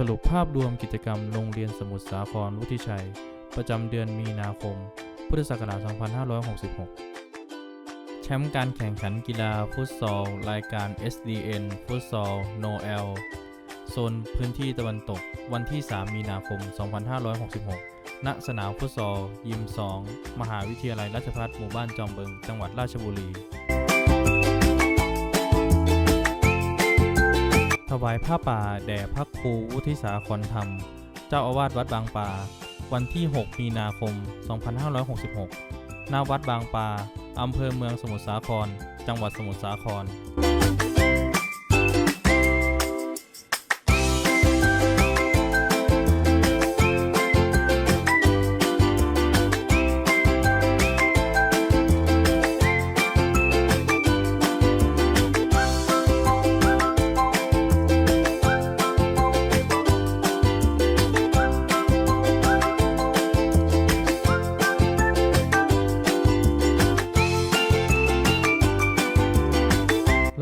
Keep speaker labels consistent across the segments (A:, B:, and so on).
A: สรุปภาพรวมกิจกรรมโรงเรียนสมุทรสาครวุฒิชัย ประจำเดือนมีนาคม พุทธศักราช 2566 แชมป์การแข่งขันกีฬาฟุตซอล รายการ SDN ฟุตซอล NOL โซนพื้นที่ตะวันตก วันที่ 3 มีนาคม 2566 ณ สนามฟุตซอล ยิม 2 มหาวิทยาลัยราชภัฏหมู่บ้านจอมบึง จังหวัดราชบุรี วายผ้าป่าแด่พระครูวุฒิสาครธรรม เจ้าอาวาสวัดบางป่าวันที่ 6 มีนาคม 2566 ณ วัดบางป่าอำเภอเมืองสมุทรสาคร จังหวัดสมุทรสาคร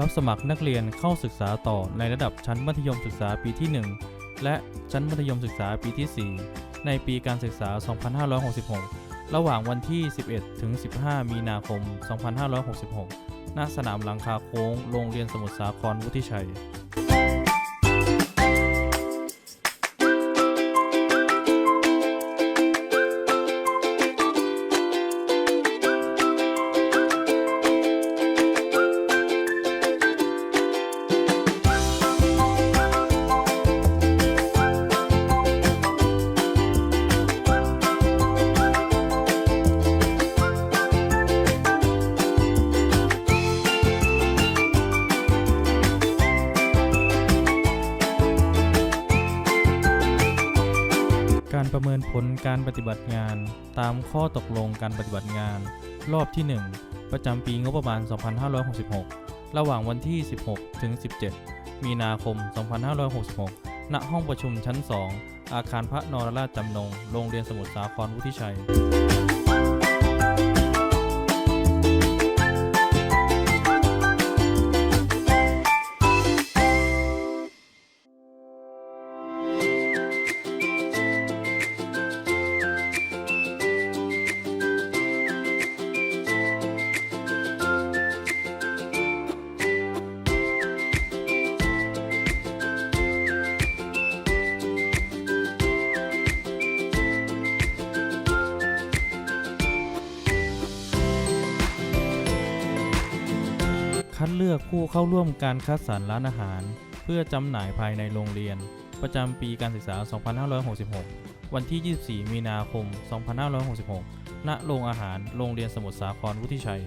A: รับสมัครนักเรียนเข้าศึกษาต่อในระดับชั้นมัธยมศึกษาปีที่ 1 และชั้นมัธยมศึกษาปีที่ 4 ในปีการศึกษา 2566 ระหว่างวันที่ 11 ถึง 15 มีนาคม 2566 ณ สนามหลังคาโค้ง โรงเรียนสมุทรสาครวุฒิชัย ผลการปฏิบัติงานตามข้อตกลงการปฏิบัติงาน รอบที่ 1 ประจำปีงบประมาณ 2566 ระหว่างวันที่ 16 ถึง 17 มีนาคม 2566 ณ ห้องประชุมชั้น 2 อาคารพระนรราชจำนง โรงเรียนสมุทรสาครวุฒิชัย คัดเลือกผู้เข้าร่วมการคัดสรรร้านอาหาร เพื่อจำหน่ายภายในโรงเรียน ประจำปีการศึกษา 2566 วันที่ 24 มีนาคม 2566 ณ โรงอาหาร โรงเรียนสมุทรสาคร วุฒิชัย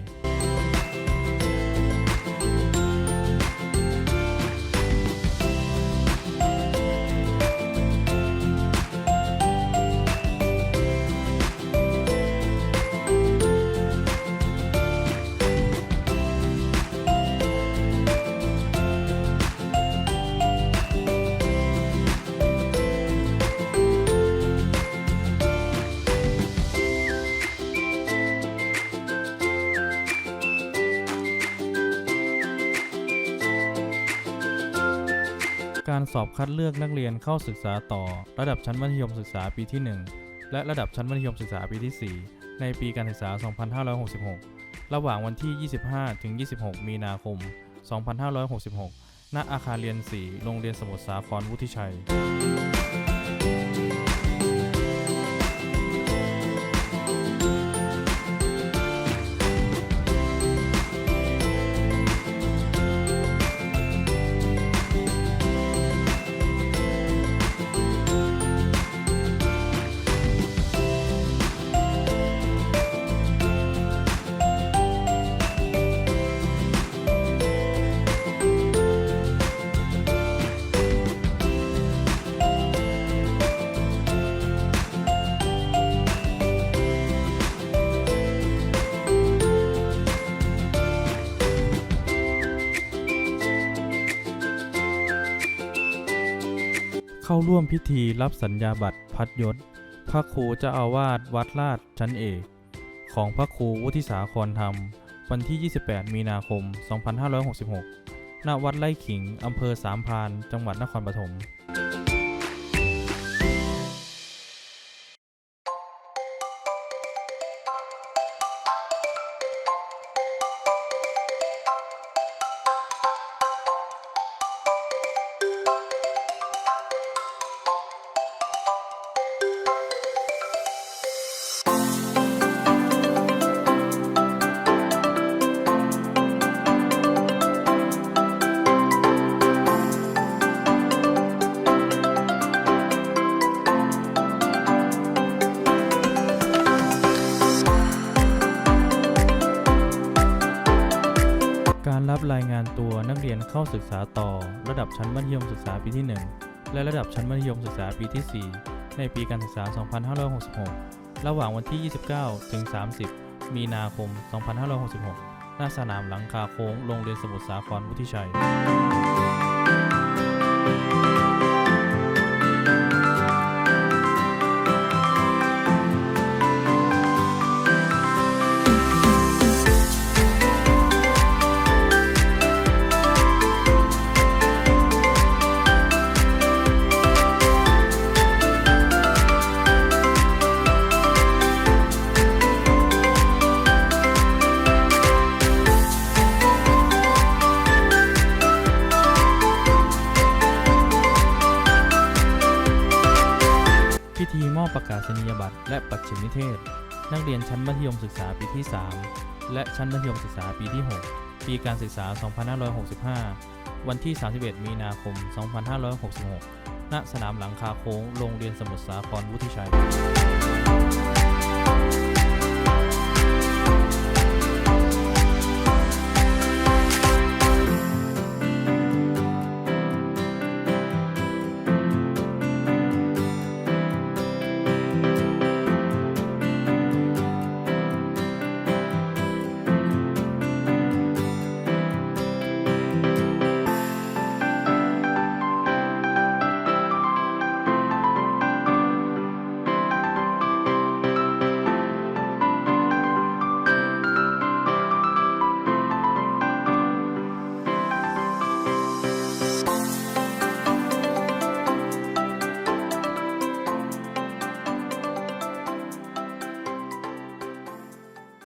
A: สอบคัดเลือกนักเรียนเข้าศึกษาต่อ ระดับชั้นมัธยมศึกษาปีที่ 1 และระดับชั้นมัธยมศึกษาปีที่ 4 ในปีการศึกษา 2566 ระหว่างวันที่ 25 ถึง 26 มีนาคม 2566 ณ อาคารเรียน 4 โรงเรียนสมุทรสาครวุฒิชัย เข้าร่วมพิธีรับสัญญาบัตรพัดยศ พระครูเจ้าอาวาสวัดลาดชั้นเอก ของพระครูวุฒิสาครธรรม วันที่ 28 มีนาคม 2566 ณ วัดไร่ขิง อำเภอสามพาน จังหวัดนครปฐม เข้าศึกษาต่อ ระดับชั้นมัธยมศึกษาปีที่ 1 และระดับชั้นมัธยมศึกษาปีที่ 4 ในปีการศึกษา 2566 ระหว่างวันที่ 29 ถึง 30 มีนาคม 2566 หน้าสนามหลังคาโค้งโรงเรียนสมุทรสาครวุฒิชัย และปัจฉิมนิเทศ นักเรียนชั้นมัธยมศึกษาปีที่ 3 และชั้นมัธยมศึกษาปีที่ 6 ปีการศึกษา 2565 วันที่ 31 มีนาคม 2566 ณ สนามหลังคาโค้ง โรงเรียนสมุทรสาครวุฒิชัย